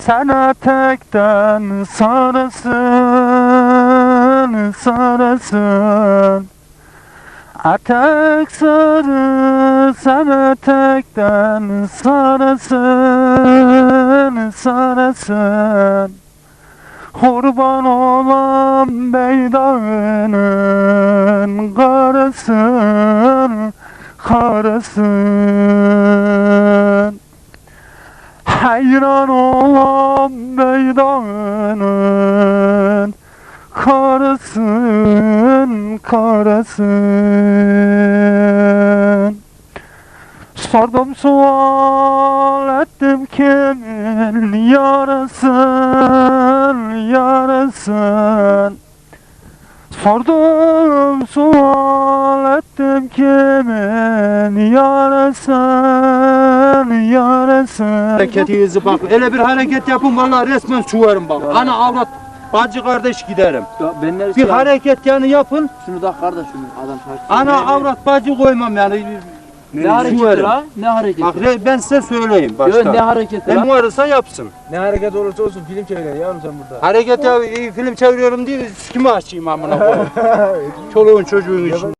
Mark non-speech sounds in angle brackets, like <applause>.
sen etekten sarısın, sarısın. Etek sarı, sen etekten sarısın, sarısın. Kurban olan beydağının karısın, karısın. Hayran olan beydağının karısın, karısın. Sordum sual ettim kimin yarasın, yarasın. Sordum sual ettim kimin yarasın, yarasın. Hareketinizi bak. Öyle bir hareket yapın vallahi resmen çuvarım bak. Ana avrat bacı kardeş giderim. Ya ben neresi Bir hareket yani yapın. Şunu da kardeşim adam takip. Ana avrat bacı koymam yani. Ne hareketi Çuvarım. la? Ne hareketi? Bak re- ben size söyleyeyim Yo, ne başta. hareketi Ne varsa yapsın. Ne hareket olursa olsun film çeviren yavrum sen burada. Hareket ya iyi film çeviriyorum diye kimi açayım amına koyayım. <laughs> Çoluğun çocuğun için.